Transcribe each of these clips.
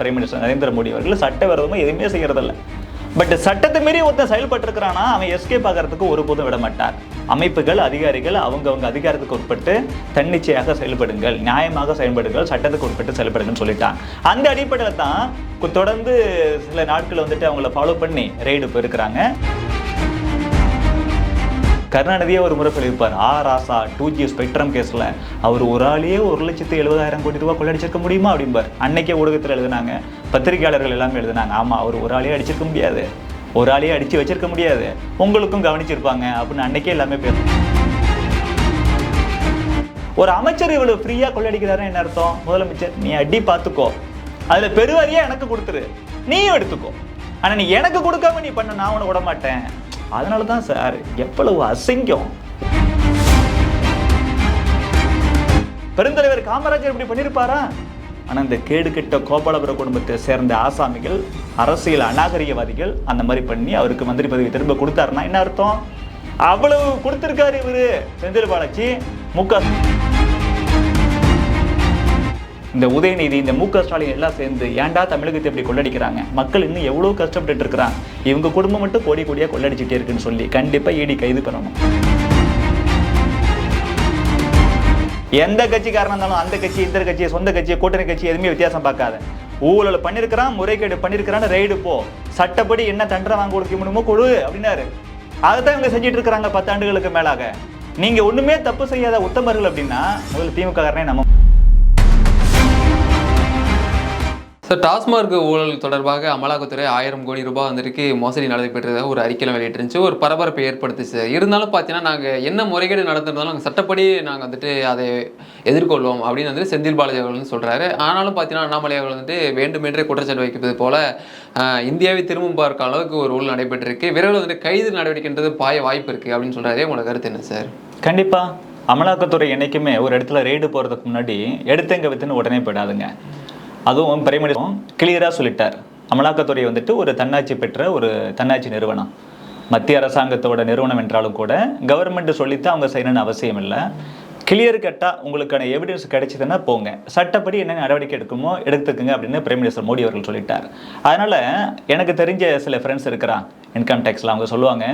Prime minister Narendra Modi அவர்கள் சட்டவிரோதமாக எதுவுமே செய்கிறதில்ல பட் சட்டத்தை மீறி ஒருத்தன் செயல்பட்டுருக்கிறானா? அவன் எஸ்கேப் ஆகிறதுக்கு ஒருபோதும் விட மாட்டார் அமைப்புகள் அதிகாரிகள் அவங்கவுங்க அதிகாரத்துக்கு உட்பட்டு தன்னிச்சையாக செயல்படுங்கள் நியாயமாக செயல்படுங்கள் சட்டத்துக்கு உட்பட்டு செயல்படுங்கன்னு சொல்லிட்டான். அந்த அடிப்படையில் தான் தொடர்ந்து சில நாட்கள் வந்துட்டு அவங்கள ஃபாலோ பண்ணி ரெய்டு போயிருக்கிறாங்க. கருணாநிதியே ஒரு முறை சொல்லியிருப்பார் A Raja two G spectrum கேஸில் அவர் ஒரு ஆளையே ஒரு லட்சத்து எழுபதாயிரம் கோடி ரூபாய் கொள்ளடிச்சிருக்க முடியுமா? அப்படிம்பார். அன்னைக்கே ஊடகத்தில் எழுதினாங்க பத்திரிகையாளர்கள் எல்லாமே எழுதினாங்க ஆமாம் அவர் ஒரு ஆளையே அடிச்சிருக்க முடியாது ஒரு ஆளையே அடித்து வச்சிருக்க முடியாது உங்களுக்கும் கவனிச்சிருப்பாங்க அப்படின்னு அன்னைக்கே எல்லாமே பேர் ஒரு அமைச்சர் இவ்வளவு ஃப்ரீயாக கொள்ளடிக்கிறாருன்னு என்ன அர்த்தம்? முதலமைச்சர் நீ அடி பார்த்துக்கோ அதில் பெருவாரியாக எனக்கு கொடுத்துரு நீயும் எடுத்துக்கோ ஆனால் நீ எனக்கு கொடுக்காம நீ பண்ண நான் உனக்கு விட மாட்டேன் அதனால தான் சார் எவ்வளவு அசிங்கம். பெருந்தலைவர் காமராஜர் இப்படி பண்ணியிருப்பாரா ஆனால் இந்த கேடு கெட்ட கோபாலபுர குடும்பத்தை சேர்ந்த ஆசாமிகள் அரசியல் அநாகரிகவாதிகள் அந்த மாதிரி பண்ணி அவருக்கு மந்திரி பதவி திரும்ப கொடுத்தாருன்னா என்ன அர்த்தம்? அவ்வளவு கொடுத்துருக்காரு இவரு செந்தில் பாலாஜி. முக இந்த உதயநிதி இந்த மு க ஸ்டாலின் எல்லாம் சேர்ந்து ஏன்டா தமிழகத்தை இப்படி கொள்ளடிக்கிறாங்க? மக்கள் இன்னும் எவ்வளோ கஷ்டப்பட்டுட்டு இருக்கிறாங்க இவங்க குடும்பம் மட்டும் கோடி கோடியாக கொள்ளடிச்சிட்டே இருக்குன்னு சொல்லி கண்டிப்பாக ஈடி கைது பண்ணணும். எந்த கட்சிக்காரனா இருந்தாலும் அந்த கட்சி இந்த கட்சி சொந்த கட்சி கூட்டணி கட்சி எதுவுமே வித்தியாசம் பார்க்காத. ஊழல் பண்ணியிருக்கிறான் முறைகேடு பண்ணியிருக்கிறான்னு ரைடு போ. சட்டப்படி என்ன தண்டனை வாங்க கொடுக்க முடியுமோ கொடு அப்படின்னாரு. அதைத்தான் இவங்க செஞ்சுட்டு இருக்கிறாங்க பத்தாண்டுகளுக்கு மேலாக. நீங்க ஒண்ணுமே தப்பு செய்யாத உத்தமர்கள் அப்படின்னா முதல்ல திமுக காரனே நம்ம சார் டாஸ்மார்க் ஊழல் தொடர்பாக அமலாக்கத்துறை ஆயிரம் கோடி ரூபாய் வந்துருக்கு. மோசடி நடைபெற்றதாக ஒரு அறிக்கையில் வெளியிட்டிருந்துச்சு. ஒரு பரபரப்பை ஏற்படுத்துச்சு. சார் இருந்தாலும் பார்த்தீங்கன்னா நாங்கள் என்ன முறைகேடு நடந்திருந்தாலும் நாங்கள் சட்டப்படி நாங்கள் வந்துட்டு அதை எதிர்கொள்வோம் அப்படின்னு வந்து செந்தில் பாலாஜி அவர்கள் சொல்கிறாரு ஆனாலும் பார்த்தீங்கன்னா அண்ணாமலை அவர்கள் வந்துட்டு வேண்டுமென்றே குற்றச்சாட்டு வைக்கிறது போல இந்தியாவை திரும்பும் பார்க்க அளவுக்கு ஒரு ஊழல் நடைபெற்றிருக்கு. விரைவில் வந்துட்டு கைது நடவடிக்கைன்றது பாய வாய்ப்பு இருக்குது அப்படின்னு சொல்கிறாரே உங்களோட கருத்து என்ன சார்? கண்டிப்பாக அமலாக்கத்துறை என்றைக்குமே ஒரு இடத்துல ரெய்டு போகிறதுக்கு முன்னாடி எடுத்தங்க வித்துன்னு உடனே போயிடாதுங்க. அதுவும் பிரைமரியும் கிளியராக சொல்லிட்டார். அமலாக்கத்துறை வந்துட்டு ஒரு தன்னாட்சி பெற்ற ஒரு தன்னாட்சி நிறுவனம். மத்திய அரசாங்கத்தோட நிறுவனம் என்றாலும் கூட கவர்மெண்ட் சொல்லித்தான் அவங்க செய்யணும்னு அவசியம் இல்லை. கிளியர் கட்டாக உங்களுக்கான எவிடன்ஸ் கிடைச்சதுன்னா போங்க. சட்டப்படி என்ன நடவடிக்கை எடுக்குமோ எடுத்துக்குங்க அப்படின்னு பிரைம் மினிஸ்டர் மோடி அவர்கள் சொல்லிட்டார். அதனால் எனக்கு தெரிஞ்ச சில ஃப்ரெண்ட்ஸ் இருக்கிறான் இன்கம் டேக்ஸில் அவங்க சொல்லுவாங்க.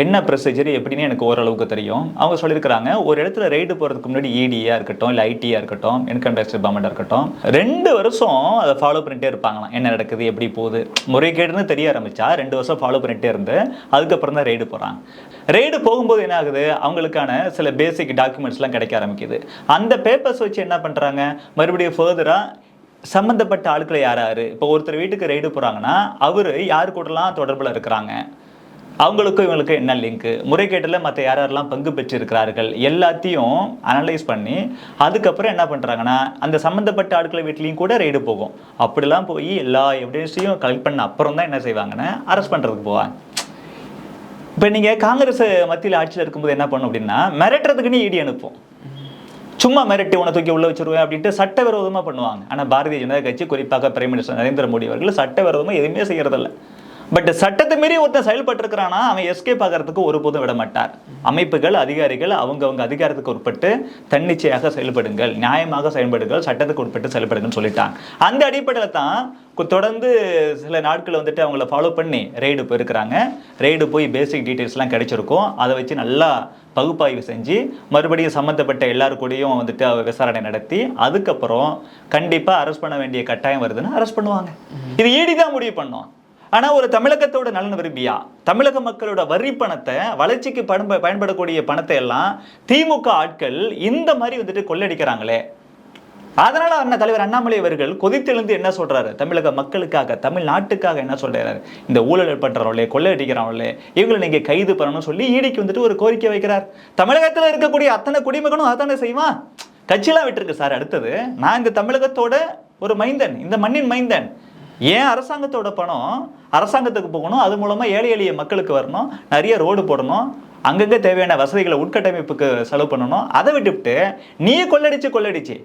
என்ன ப்ரொசீஜர் எப்படின்னு எனக்கு ஓரளவுக்கு தெரியும். அவங்க சொல்லியிருக்கிறாங்க ஒரு இடத்துல ரைடு போகிறதுக்கு முன்னாடி இடியாக இருக்கட்டும் இல்லை ஐடியாக இருக்கட்டும் இன்கம் டேக்ஸ் டிபார்ட்மெண்ட்டாக இருக்கட்டும் ரெண்டு வருஷம் அதை ஃபாலோ பண்ணிட்டே இருப்பாங்களாம். என்ன நடக்குது எப்படி போகுது? முறைகேடுன்னு தெரிய ஆரம்பித்தா ரெண்டு வருஷம் ஃபாலோ பண்ணிகிட்டே இருந்து அதுக்கப்புறம் தான் ரைடு போகிறாங்க ரைடு போகும்போது என்ன ஆகுது? அவங்களுக்கான சில பேசிக் டாக்குமெண்ட்ஸ்லாம் கிடைக்க ஆரம்பிக்குது. அந்த பேப்பர்ஸ் வச்சு என்ன பண்ணுறாங்க மறுபடியும் ஃபர்தராக சம்மந்தப்பட்ட ஆட்களை யார் யார்? இப்போ ஒருத்தர் வீட்டுக்கு ரைடு போகிறாங்கன்னா அவர் யார் கூடலாம் தொடர்பில் இருக்கிறாங்க? அவங்களுக்கும் இவங்களுக்கும் என்ன லிங்க்கு முறைகேட்டில் மற்ற யார் யாரெல்லாம் பங்கு பெற்றிருக்கிறார்கள் எல்லாத்தையும் அனலைஸ் பண்ணி அதுக்கப்புறம் என்ன பண்ணுறாங்கன்னா அந்த சம்மந்தப்பட்ட ஆட்களை வீட்லேயும் கூட ரெய்டு போகும். அப்படிலாம் போய் எல்லா எவிடன்ஸையும் கலெக்ட் பண்ண அப்புறம் தான் என்ன செய்வாங்கன்னா அரெஸ்ட் பண்ணுறதுக்கு போவாங்க. இப்போ நீங்கள் காங்கிரஸ் மத்தியில் ஆட்சியில் இருக்கும்போது என்ன பண்ணும் அப்படின்னா மிரட்டுறதுக்குன்னு இடி அனுப்பும். சும்மா மிரட்டி உன தூக்கி உள்ள வச்சிருவேன் அப்படின்ட்டு சட்டவிரோதமாக பண்ணுவாங்க. ஆனால் பாரதிய ஜனதா கட்சி குறிப்பாக பிரைம் மினிஸ்டர் நரேந்திர மோடி அவர்கள் சட்டவிரோதமாக எதுவுமே செய்யறதில்ல. பட் சட்டத்தை மீறி ஒருத்தன் செயல்பட்டிருக்கிறானா அவன் எஸ்கேப் ஆகிறதுக்கு ஒருபோதும் விட மாட்டார் அமைப்புகள் அதிகாரிகள் அவங்கவுங்க அதிகாரத்துக்கு உட்பட்டு தன்னிச்சையாக செயல்படுங்கள் நியாயமாக செயல்படுங்கள் சட்டத்துக்கு உட்பட்டு செயல்படுங்கன்னு சொல்லிட்டாங்க. அந்த அடிப்படையில் தான் தொடர்ந்து சில நாட்கள் வந்துட்டு அவங்கள ஃபாலோ பண்ணி ரெய்டு போயிருக்கிறாங்க. ரெய்டு போய் பேசிக் டீட்டெயில்ஸ்லாம் கிடைச்சிருக்கும். அதை வச்சு நல்லா பகுப்பாய்வு செஞ்சு மறுபடியும் சம்மந்தப்பட்ட எல்லாரு கூடயும் வந்துட்டு அவர் விசாரணை நடத்தி அதுக்கப்புறம் கண்டிப்பாக அரெஸ்ட் பண்ண வேண்டிய கட்டாயம் வருதுன்னு அரெஸ்ட் பண்ணுவாங்க. இது ஈடி தான் முடிவு பண்ணும். ஆனால் ஒரு தமிழகத்தோட நலன் விரும்பியா? தமிழக மக்களோட வரி பணத்தை வளர்ச்சிக்கு பயன்ப பயன்படக்கூடிய பணத்தை எல்லாம் திமுக ஆட்கள் இந்த மாதிரி வந்துட்டு கொள்ளடிக்கிறாங்களே. அதனால அண்ணா தலைவர் அண்ணாமலை அவர்கள் கொதித்தெழுந்து என்ன சொல்றாரு? தமிழக மக்களுக்காக தமிழ்நாட்டுக்காக என்ன சொல்றாரு? இந்த ஊழல் பண்றவர்களே கொள்ளையடிக்கிறவர்களே இவங்களை நீங்க கைது பண்ணணும்னு சொல்லி ஈடிக்கு வந்துட்டு ஒரு கோரிக்கை வைக்கிறார். தமிழகத்துல இருக்கக்கூடிய அத்தனை குடிமகனும் அதானே செய்வான்? கட்சியெல்லாம் விட்டுருக்கு சார் அடுத்தது. நான் இந்த தமிழகத்தோட ஒரு மைந்தன் இந்த மண்ணின் மைந்தன். ஏன் அரசாங்கத்தோட பணம் அரசாங்கத்துக்கு போகணும்? அது மூலமாக ஏழை எளிய மக்களுக்கு வரணும். நிறைய ரோடு போடணும். அங்கங்கே தேவையான வசதிகளை உட்கட்டமைப்புக்கு செலவு பண்ணணும். அதை விட்டுவிட்டு நீ கொள்ளடிச்சு கொள்ளடிச்சு.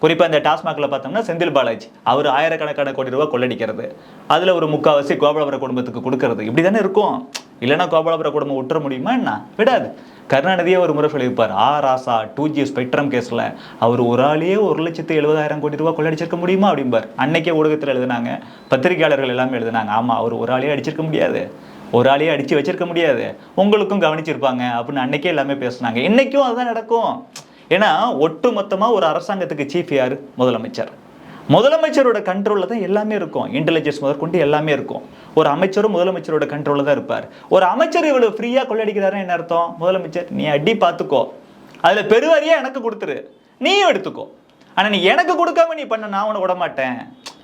குறிப்பாக இந்த டாஸ்மாகில் பார்த்தோம்னா செந்தில் பாலாஜி. அவர் ஆயிரக்கணக்கான கோடி ரூபாய் கொள்ளடிக்கிறது. அதில் ஒரு முக்காவாசி கோபாலபுர குடும்பத்துக்கு கொடுக்கறது. இப்படி தானே இருக்கும்? இல்லைன்னா கோபாலபுர குடும்பம் விட்டுற முடியுமா என்ன? விடாது. கருணாநிதியே ஒரு முறை சொல்லியிருப்பார். ஆ ராசா டூ ஜி ஸ்பெக்ட்ரம் கேஸில் அவர் ஒரு ஆளே ஒரு லட்சத்து எழுபதாயிரம் கோடி ரூபாய் கொள்ளடிச்சிருக்க முடியுமா அப்படிம்பார். அன்னைக்கே ஊடகத்தில் எழுதினாங்க. பத்திரிகையாளர்கள் எல்லாமே எழுதினாங்க. ஆமாம் அவர் ஒரு ஆளே அடிச்சிருக்க முடியாது. ஒரு ஆளையே அடிச்சு வச்சிருக்க முடியாது. உங்களுக்கும் கவனிச்சிருப்பாங்க அப்படின்னு அன்னைக்கே எல்லாமே பேசுனாங்க. இன்னைக்கும் அதுதான் நடக்கும். ஏன்னா ஒட்டுமொத்தமாக ஒரு அரசாங்கத்துக்கு சீஃப் யார்? முதலமைச்சர். முதலமைச்சரோட கண்ட்ரோலில் தான் எல்லாமே இருக்கும். இன்டெலிஜென்ஸ் முதற்கொண்டு எல்லாமே இருக்கும். ஒரு அமைச்சரும் முதலமைச்சரோட கண்ட்ரோலில் தான் இருப்பார். ஒரு அமைச்சர் இவ்வளோ ஃப்ரீயாக கொள்ளடிக்கிறாருன்னு என்ன அர்த்தம்? முதலமைச்சர் நீ அடி பார்த்துக்கோ. அதில் பெருவாரியாக எனக்கு கொடுத்துரு. நீயும் எடுத்துக்கோ. ஆனால் நீ எனக்கு கொடுக்காம நீ பண்ண நான் உன்னை விட மாட்டேன்.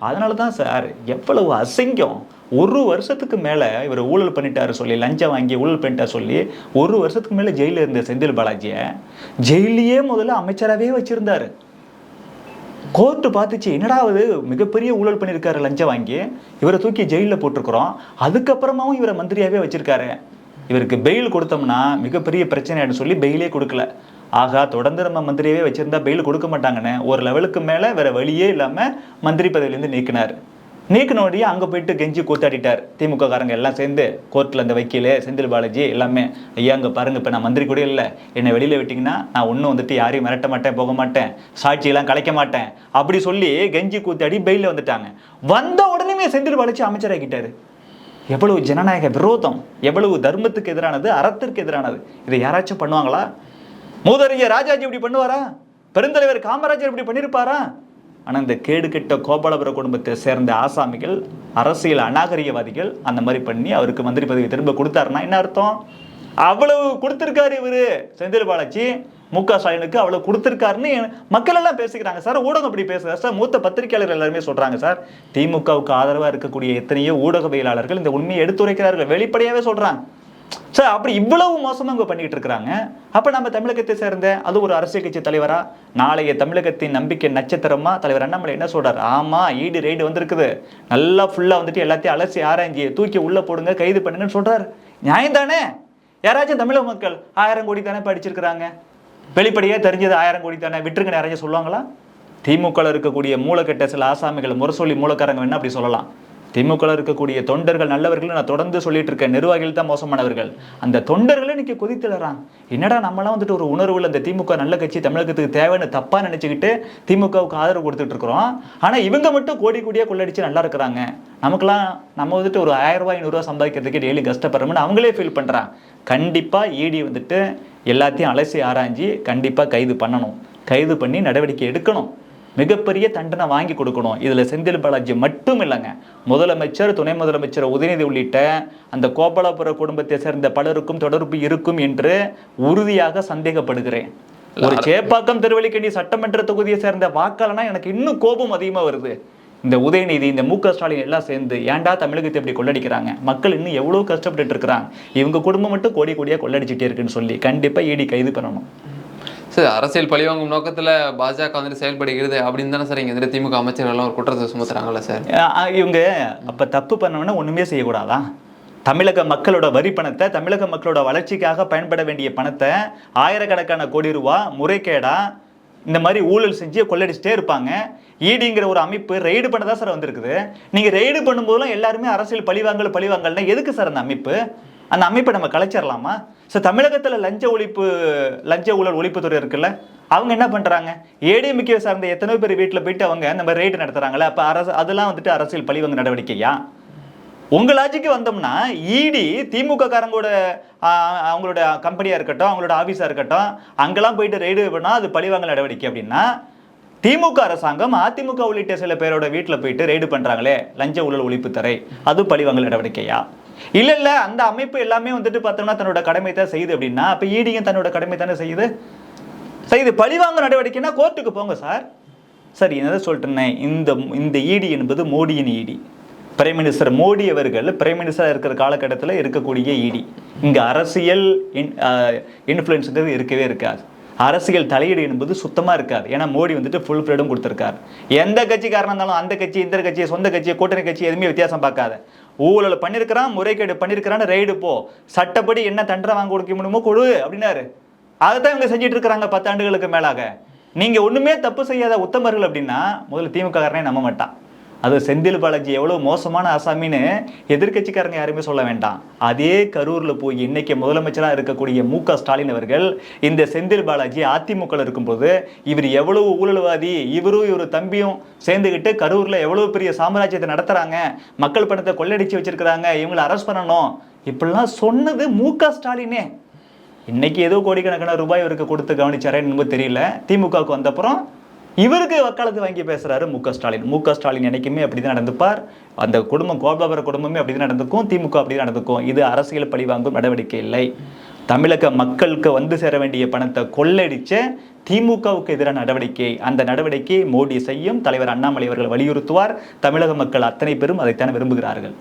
அதனால தான் சார் எவ்வளவு அசிங்கம். ஒரு வருஷத்துக்கு மேலே இவர் ஊழல் பண்ணிட்டாரு சொல்லி லஞ்சம் வாங்கி ஊழல் பண்ணிட்டார் சொல்லி ஒரு வருஷத்துக்கு மேலே ஜெயிலில் இருந்த செந்தில் பாலாஜியை ஜெயிலையே முதல்ல அமைச்சராகவே வச்சுருந்தார். கோர்ட்டு பார்த்துச்சு என்னடாவது மிகப்பெரிய ஊழல் பண்ணியிருக்காரு லஞ்சம் வாங்கி இவரை தூக்கி ஜெயிலில் போட்டிருக்கிறோம். அதுக்கப்புறமாவும் இவரை மந்திரியாவே வச்சுருக்காரு. இவருக்கு பெயில் கொடுத்தோம்னா மிகப்பெரிய பிரச்சனைன்னு சொல்லி பெயிலே கொடுக்கல. ஆகா தொடர்ந்து நம்ம மந்திரியவே வச்சுருந்தா பெயில் கொடுக்க மாட்டாங்கன்னு ஒரு லெவலுக்கு மேலே வேறு வழியே இல்லாமல் மந்திரி பதவியிலேருந்து நீக்கினார் நீக்கினோடய அங்கே போயிட்டு கெஞ்சி கூத்தாடிட்டார். திமுக காரங்க எல்லாம் சேர்ந்து கோர்ட்டில் அந்த வக்கீல் செந்தில் பாலாஜி எல்லாமே ஐயா அங்கே பாருங்கள் இப்போ நான் மந்திரி கூட இல்லை. என்னை வெளியில் விட்டிங்கன்னா நான் ஒன்றும் வந்துட்டு யாரையும் மிரட்ட மாட்டேன் போக மாட்டேன். சாட்சியெல்லாம் கலைக்க மாட்டேன். அப்படி சொல்லி கெஞ்சி கூத்தாடி பெயிலில் வந்துட்டாங்க. வந்த உடனே செந்தில் பாலாஜி அமைச்சராகிட்டார். எவ்வளவு ஜனநாயக விரோதம் எவ்வளவு தர்மத்துக்கு எதிரானது அறத்திற்கு எதிரானது. இதை யாராச்சும் பண்ணுவாங்களா? மூதறிஞர் ராஜாஜி இப்படி பண்ணுவாரா? பெருந்தலைவர் காமராஜர் இப்படி பண்ணியிருப்பாரா ஆனால் இந்த கேடு கெட்ட கோபாலபுர குடும்பத்தை சேர்ந்த ஆசாமிகள் அரசியல் அநாகரிகவாதிகள் அந்த மாதிரி பண்ணி அவருக்கு மந்திரி பதவி திரும்ப கொடுத்தாருன்னா என்ன அர்த்தம்? அவ்வளவு கொடுத்துருக்காரு இவரு செந்தில் பாலாஜி. மு க ஸ்டாலினுக்கு அவ்வளவு கொடுத்துருக்காருன்னு மக்கள் எல்லாம் பேசிக்கிறாங்க. சார் ஊடகம் இப்படி பேசுகிறார் சார் மூத்த பத்திரிகையாளர்கள் எல்லாருமே சொல்கிறாங்க சார். திமுகவுக்கு ஆதரவாக இருக்கக்கூடிய எத்தனையோ ஊடகவியலாளர்கள் இந்த உண்மையை எடுத்துரைக்கிறார்கள். வெளிப்படையாகவே சொல்கிறாங்க சார் அப்படி இவ்வளவு மோசமாக இங்கே பண்ணிக்கிட்டு இருக்கிறாங்க அப்போ நம்ம தமிழகத்தை சேர்ந்த அது ஒரு அரசியல் கட்சி தலைவரா? நாளைய தமிழகத்தின் நம்பிக்கை நட்சத்திரமா? தலைவர் அண்ணாமலை என்ன சொல்றாரு? ஆமாம் ஈடு ரெய்டு வந்திருக்குது. நல்லா ஃபுல்லாக வந்துட்டு எல்லாத்தையும் அலசி ஆராய்ஞ்சி தூக்கி உள்ளே போடுங்க கைது பண்ணுங்கன்னு சொல்றாரு. நியாயம் தானே யாராச்சும் தமிழக மக்கள் ஆயிரம் கோடி தானே படிச்சிருக்கிறாங்க. வெளிப்படையாக தெரிஞ்சது ஆயிரம் கோடி தானே? விட்டுருங்க யாராச்சும் சொல்லுவாங்களா? திமுகவில் இருக்கக்கூடிய மூலக்கெட்ட சில ஆசாமிகள் முரசொலி மூலக்காரங்க வேணா அப்படி சொல்லலாம். திமுகவில் இருக்கக்கூடிய தொண்டர்கள் நல்லவர்கள் நான் தொடர்ந்து சொல்லிட்டு இருக்கேன் நிர்வாகிகள் தான் மோசமானவர்கள். அந்த தொண்டர்களே இன்னைக்கு கொதித்துலறாங்க என்னடா நம்மளாம் வந்துட்டு ஒரு உணர்வுல இந்த திமுக நல்ல கட்சி தமிழகத்துக்கு தேவைன்னு தப்பா நினைச்சுக்கிட்டு திமுகவுக்கு ஆதரவு கொடுத்துட்டு இருக்கிறோம். ஆனா இவங்க மட்டும் கோடி கோடியா கொள்ளடிச்சு நல்லா இருக்கிறாங்க. நமக்கெல்லாம் நம்ம வந்துட்டு ஒரு ஆயிரம் ரூபாய் ஐநூறுரூவா சம்பாதிக்கிறதுக்கு டெய்லி கஷ்டப்படுறோம்னு அவங்களே ஃபீல் பண்றாங்க. கண்டிப்பா இடி வந்துட்டு எல்லாத்தையும் அலசி ஆராய்ஞ்சி கண்டிப்பா கைது பண்ணணும். கைது பண்ணி நடவடிக்கை எடுக்கணும். மிகப்பெரிய தண்டனை வாங்கி கொடுக்கணும். இதுல செந்தில் பாலாஜி மட்டும் இல்லைங்க. முதலமைச்சர் துணை முதலமைச்சர் உதயநிதி உள்ளிட்ட அந்த கோபாலபுர குடும்பத்தை சேர்ந்த பலருக்கும் தொடர்பு இருக்கும் என்று உறுதியாக சந்தேகப்படுகிறேன். ஒரு சேப்பாக்கம் திருவள்ளிக்கேணி சட்டமன்ற தொகுதியை சேர்ந்த வாக்காளனா எனக்கு இன்னும் கோபம் அதிகமா வருது. இந்த உதயநிதி இந்த மு க ஸ்டாலின் எல்லாம் சேர்ந்து ஏன்டா தமிழகத்தை இப்படி கொள்ளடிக்கிறாங்க? மக்கள் இன்னும் எவ்வளவு கஷ்டப்பட்டுட்டு இருக்கிறாங்க? இவங்க குடும்பம் மட்டும் கோடி கோடியா கொள்ளடிச்சிட்டே இருக்குன்னு சொல்லி கண்டிப்பா ஈடி கைது பண்ணணும். சார் அரசியல் பழிவாங்கும் நோக்கத்தில் பாஜக வந்துட்டு செயல்படுகிறது அப்படின்னு தானே சார் இங்கே வந்துட்டு திமுக அமைச்சர்கள்லாம் ஒரு குற்றத்தை சுமத்துறாங்கல்ல சார்? இவங்க அப்போ தப்பு பண்ணவன ஒன்றுமே செய்யக்கூடாதா? தமிழக மக்களோட வரி பணத்தை தமிழக மக்களோட வளர்ச்சிக்காக பயன்பட வேண்டிய பணத்தை ஆயிரக்கணக்கான கோடி ரூபா முறைகேடா இந்த மாதிரி ஊழல் செஞ்சு கொள்ளடிச்சிட்டே இருப்பாங்க. ஈடிங்கிற ஒரு அமைப்பு ரெய்டு பண்ண தான் சார் வந்திருக்குது. நீங்கள் ரெய்டு பண்ணும்போதெல்லாம் எல்லாருமே அரசியல் பழிவாங்கல் பழிவாங்கல்னா எதுக்கு சார் அந்த அமைப்பு? அந்த அமைப்பை நம்ம கலைச்சிடலாமா ஸோ தமிழகத்தில் லஞ்ச ஒழிப்பு லஞ்ச ஊழல் ஒழிப்புத்துறை இருக்குல்ல அவங்க என்ன பண்ணுறாங்க ஏடிஎம்கே சார்ந்த எத்தனை பேர் வீட்டில் போயிட்டு அவங்க இந்த மாதிரி ரெய்டு நடத்துகிறாங்களே அப்போ அரசு அதெல்லாம் வந்துட்டு அரசியல் பழிவங்க நடவடிக்கையா? உங்கள் லாஜிக்கு வந்தோம்னா இடி திமுக காரங்களோட அவங்களோட கம்பெனியாக இருக்கட்டும் அவங்களோட ஆஃபீஸாக இருக்கட்டும் அங்கெல்லாம் போயிட்டு ரெய்டு பண்ணால் அது பழிவாங்கல் நடவடிக்கை அப்படின்னா திமுக அரசாங்கம் அதிமுக உள்ளிட்ட சில பேரோட வீட்டில் போயிட்டு ரெய்டு பண்ணுறாங்களே லஞ்ச ஊழல் ஒழிப்புத்துறை. அது பழிவாங்கல் நடவடிக்கையா? இல்ல இல்ல அந்த அமைப்பு எல்லாமே வந்துட்டு பார்த்தோம்னா தன்னோட கடமை தான் செய்யுது அப்படின்னா அப்ப ஈடியும் தன்னோட கடமை தானே செய்யுது? செய்யுது. பழிவாங்க நடவடிக்கைன்னா கோர்ட்டுக்கு போங்க சார். சார் என்னதை சொல்லிட்டேனே இந்த இந்த ஈடி என்பது மோடியின் ஈடி பிரைம் மினிஸ்டர் மோடி அவர்கள் பிரைம் மினிஸ்டராக இருக்கிற காலகட்டத்தில் இருக்கக்கூடிய ஈடி இங்கே அரசியல் இன் இன்ஃப்ளூயன்ஸுங்கிறது இருக்கவே இருக்காது. அரசியல் தலையீடு என்பது சுத்தமாக இருக்காது. ஏன்னா மோடி வந்துட்டு ஃபுல் ஃப்ரீடம் கொடுத்துருக்காரு. எந்த கட்சிக்காரனா இருந்தாலும் அந்த கட்சி இந்த கட்சி சொந்த கட்சி கூட்டணி கட்சி எதுவுமே வித்தியாசம் பார்க்காத. ஊழல் பண்ணியிருக்கிறான் முறைகேடு பண்ணியிருக்கிறான்னு ரெய்டு போ. சட்டப்படி என்ன தண்டனை வாங்க கொடுக்க முடியுமோ கொடு அப்படின்னாரு. அதைத்தான் இவங்க செஞ்சுட்டு இருக்கிறாங்க பத்தாண்டுகளுக்கு மேலாக. நீங்கள் ஒன்றுமே தப்பு செய்யாத உத்தமர்கள் அப்படின்னா முதல்ல திமுக காரனே நம்ப மாட்டான். அது செந்தில் பாலாஜி எவ்வளோ மோசமான அசாமின்னு எதிர்க்கட்சிக்காரங்க யாருமே சொல்ல வேண்டாம். அதே கரூரில் போய் இன்னைக்கு முதலமைச்சராக இருக்கக்கூடிய மு க ஸ்டாலின் அவர்கள் இந்த செந்தில் பாலாஜி அதிமுக இருக்கும்போது இவர் எவ்வளவு ஊழல்வாதி இவரும் இவர் தம்பியும் சேர்ந்துக்கிட்டு கரூரில் எவ்வளோ பெரிய சாம்ராஜ்யத்தை நடத்துகிறாங்க மக்கள் பணத்தை கொள்ளடிச்சு வச்சுருக்கிறாங்க இவங்களை அரெஸ்ட் பண்ணணும். இப்படிலாம் சொன்னது மு க ஸ்டாலினே. இன்னைக்கு ஏதோ கோடிக்கணக்கான ரூபாய் இவருக்கு கொடுத்து கவனிச்சாரேன்னு தெரியல. திமுகவுக்கு வந்தப்புறம் இவருக்கு வக்காலத்து வாங்கி பேசுகிறாரு மு க ஸ்டாலின். மு க ஸ்டாலின் அப்படி தான் நடந்துப்பார். அந்த குடும்பம் கோபாபுர குடும்பமே அப்படிதான் நடந்துக்கும். திமுக அப்படி தான் நடந்துக்கும். இது அரசியல் பழி வாங்கும் நடவடிக்கை இல்லை. தமிழக மக்களுக்கு வந்து சேர வேண்டிய பணத்தை கொள்ளடிச்ச திமுகவுக்கு எதிரான நடவடிக்கை. அந்த நடவடிக்கையை மோடி செய்யும். தலைவர் அண்ணாமலை அவர்கள் வலியுறுத்துவார். தமிழக மக்கள் அத்தனை பேரும் அதைத்தான் விரும்புகிறார்கள்.